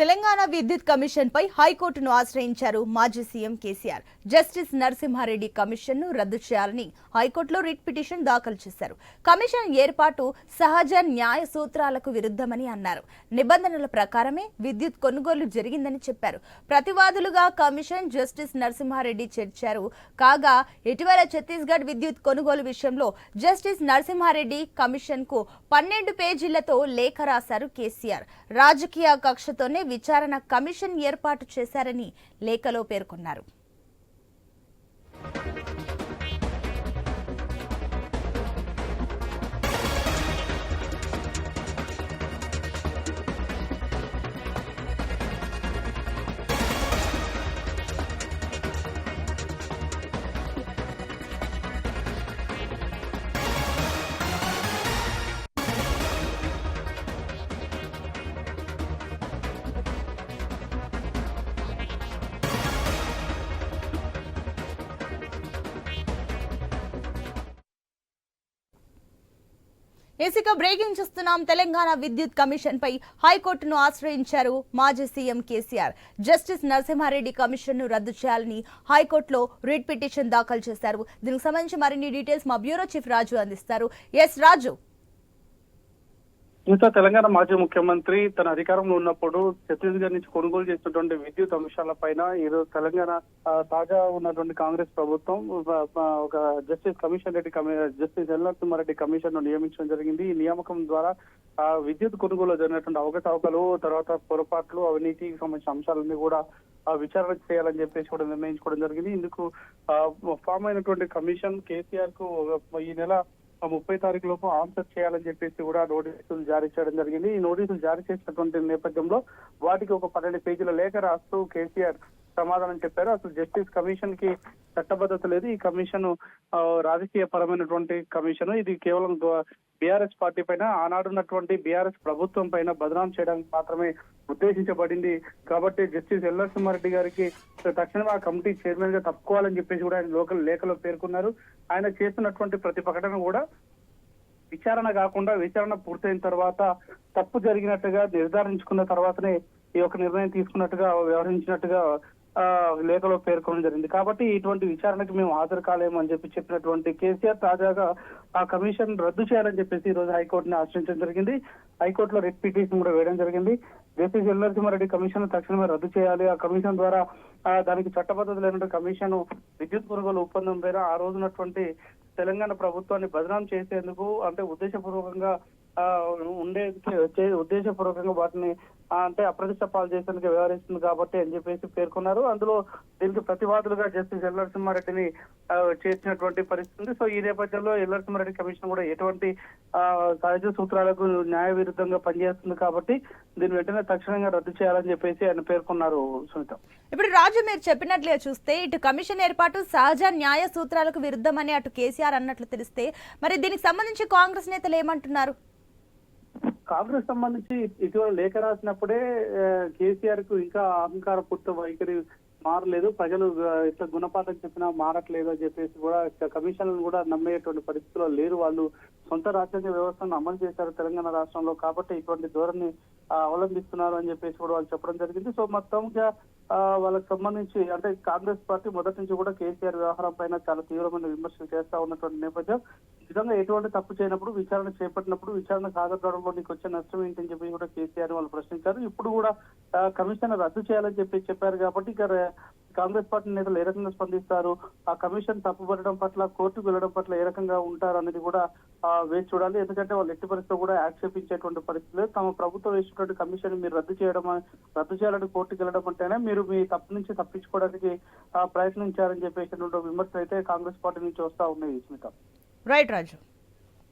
తెలంగాణ విద్యుత్ కమిషన్ పై హైకోర్టును ఆశ్రయించారు మాజీ సీఎం కేసీఆర్. జస్టిస్ నరసింహారెడ్డి కమిషన్ను రద్దు చేయాలని హైకోర్టులో రిట్ పిటిషన్ దాఖలు చేశారు. కమిషన్ ఏర్పాటు సహజ న్యాయ సూత్రాలకు విరుద్ధమని అన్నారు. నిబంధనల ప్రకారమే విద్యుత్ కొనుగోలు జరిగిందని చెప్పారు. ప్రతివాదులుగా కమిషన్ జస్టిస్ నరసింహారెడ్డి చేర్చారు. కాగా ఇటీవల ఛత్తీస్గఢ్ విద్యుత్ కొనుగోలు విషయంలో జస్టిస్ నరసింహారెడ్డి కమిషన్కు పన్నెండు పేజీలతో లేఖ రాశారు కేసీఆర్. రాజకీయ కక్షతోనే విచారణ కమిషన్ ఏర్పాటు చేశారని లేఖలో పేర్కొన్నారు. ఇసుక బ్రేకింగ్ చూస్తున్నాం. తెలంగాణ విద్యుత్ కమిషన్ పై హైకోర్టును ఆశ్రయించారు మాజీ సీఎం కేసీఆర్. జస్టిస్ నరసింహారెడ్డి కమిషన్ను రద్దు చేయాలని హైకోర్టులో రిట్ పిటిషన్ దాఖలు చేశారు. దీనికి సంబంధించి మరిన్ని డీటెయిల్స్ మా బ్యూరో చీఫ్ రాజు అందిస్తారు. ఎస్ రాజు. ఇంకా తెలంగాణ మాజీ ముఖ్యమంత్రి తన అధికారంలో ఉన్నప్పుడు ఛత్తీస్గఢ్ నుంచి కొనుగోలు చేసినటువంటి విద్యుత్ అంశాల పైన ఈరోజు తెలంగాణ తాజా ఉన్నటువంటి కాంగ్రెస్ ప్రభుత్వం ఒక- జస్టిస్ కమిషన్ రెడ్డి కమి జస్టిస్ ఎల్నరసింహారెడ్డి కమిషన్ను నియమించడం జరిగింది. ఈ నియామకం ద్వారా ఆ విద్యుత్ కొనుగోలు జరిగినటువంటి అవకతవకలు తర్వాత పొరపాట్లు అవినీతికి సంబంధించిన అంశాలన్నీ కూడా విచారణ చేయాలని చెప్పేసి కూడా నిర్ణయించుకోవడం జరిగింది. ఇందుకు ఆ, ఫామ్ అయినటువంటి కమిషన్ కేసీఆర్కు ఈ నెల ముప్పై తారీఖు లోపు ఆన్సర్ చేయాలని చెప్పేసి కూడా నోటీసులు జారీ చేయడం జరిగింది. ఈ నోటీసులు జారీ చేసినటువంటి నేపథ్యంలో వాటికి ఒక పన్నెండు పేజీల లేఖ రాస్తూ కేసీఆర్ సమాధానం చెప్పారు. అసలు జస్టిస్ కమిషన్కి చట్టబద్ధత లేదు. ఈ కమిషన్ రాజకీయ పరమైనటువంటి కమిషన్. ఇది కేవలం బీఆర్ఎస్ పార్టీ పైన ఆనాడున్నటువంటి బీఆర్ఎస్ ప్రభుత్వం పైన బదనాం చేయడానికి మాత్రమే ఉద్దేశించబడింది. కాబట్టి జస్టిస్ ఎల్ఆర్సింహారెడ్డి గారికి తక్షణమే ఆ కమిటీ చైర్మన్గా తప్పుకోవాలని చెప్పేసి కూడా ఆయన లోకల్ లేఖలో పేర్కొన్నారు. ఆయన చేస్తున్నటువంటి ప్రతి ప్రకటన కూడా విచారణ కాకుండా విచారణ పూర్తయిన తర్వాత తప్పు జరిగినట్టుగా నిర్ధారించుకున్న తర్వాతనే ఈ యొక్క నిర్ణయం తీసుకున్నట్టుగా వ్యవహరించినట్టుగా లేఖలో పేర్కొనడం జరిగింది. కాబట్టి ఇటువంటి విచారణకి మేము హాజరు కాలేమని చెప్పి చెప్పినటువంటి కేసీఆర్ తాజాగా ఆ కమిషన్ రద్దు చేయాలని చెప్పేసి ఈ రోజు హైకోర్టుని ఆశ్రయించడం జరిగింది. హైకోర్టులో రిట్ పిటిషన్ కూడా వేయడం జరిగింది. జస్టిస్ ఎల్లరసింహారెడ్డి కమిషన్ తక్షణమే రద్దు చేయాలి. ఆ కమిషన్ ద్వారా దానికి చట్టబద్ధత లేనటువంటి కమిషన్ విద్యుత్ కొనుగోలు ఒప్పందం పైన ఆ రోజునటువంటి తెలంగాణ ప్రభుత్వాన్ని బదనాం చేసేందుకు అంటే ఉద్దేశపూర్వకంగా ఉండే ఉద్దేశపూర్వకంగా వాటిని అంటే అప్రతిష్ట పాలు చేసేందుకు వ్యవహరిస్తుంది కాబట్టి అని చెప్పేసి పేర్కొన్నారు. అందులో దీనికి ప్రతివాదులుగా జస్టిస్ ఎల్లరసింహారెడ్డిని చేసినటువంటి చేర్చినటువంటి పరిస్థితి సో ఈ నేపథ్యంలో ఎల్లరసింహారెడ్డి కమిషన్ కూడా ఎటువంటి సహజ సూత్రాలకు న్యాయ విరుద్ధంగా పనిచేస్తుంది కాబట్టి దీన్ని వెంటనే తక్షణంగా రద్దు చేయాలని చెప్పేసి ఆయన పేర్కొన్నారు సునీత. ఇప్పుడు రాజు మీరు చెప్పినట్లే చూస్తే ఇటు కమిషన్ ఏర్పాటు సహజ న్యాయ సూత్రాలకు విరుద్ధమని అటు కేసీఆర్ అన్నట్లు తెలిస్తే మరి దీనికి సంబంధించి కాంగ్రెస్ నేతలు ఏమంటున్నారు? కాంగ్రెస్ సంబంధించి ఇటీవల లేఖ రాసినప్పుడే కేసీఆర్కు ఇంకా అహంకార పూర్త వైఖరి మారలేదు. ప్రజలు ఇట్లా గుణపాఠం చెప్పినా మారట్లేదు అని చెప్పేసి కూడా కమిషన్లను కూడా నమ్మేటువంటి పరిస్థితిలో లేరు. వాళ్ళు సొంత రాజ్యాంగ వ్యవస్థను అమలు చేశారు తెలంగాణ రాష్ట్రంలో కాబట్టి ఇటువంటి ధోరణి అవలంబిస్తున్నారు అని చెప్పేసి కూడా వాళ్ళు చెప్పడం జరిగింది. సో మొత్తంగా వాళ్ళకి సంబంధించి అంటే కాంగ్రెస్ పార్టీ మొదటి నుంచి కూడా కేసీఆర్ వ్యవహారం పైన చాలా తీవ్రమైన విమర్శలు చేస్తా ఉన్నటువంటి నేపథ్యం. నిజంగా ఎటువంటి తప్పు చేయనప్పుడు విచారణ చేపట్టినప్పుడు విచారణ సాగడంలో నీకు వచ్చే నష్టం ఏంటని చెప్పి కూడా కేసీఆర్ వాళ్ళు ప్రశ్నించారు. ఇప్పుడు కూడా కమిషన్ రద్దు చేయాలని చెప్పి చెప్పారు కాబట్టి ఇక కాంగ్రెస్ పార్టీ నేతలు ఏ రకంగా స్పందిస్తారు? ఆ కమిషన్ తప్పుపడడం పట్ల కోర్టుకు వెళ్ళడం పట్ల ఏ రకంగా ఉంటారు అనేది కూడా వేచి చూడాలి. ఎందుకంటే వాళ్ళు ఎట్టి పరిస్థితిలో కూడా ఆక్షేపించేటువంటి పరిస్థితులు తమ ప్రభుత్వం వేసినటువంటి కమిషన్ మీరు రద్దు చేయడం రద్దు చేయాలని కోర్టుకు వెళ్ళడం అంటేనే మీరు మీ తప్పు నుంచి తప్పించుకోవడానికి ప్రయత్నించారని చెప్పేసినటువంటి విమర్శలు అయితే కాంగ్రెస్ పార్టీ నుంచి వస్తా ఉన్నాయి స్మిత రైట్ రాజు.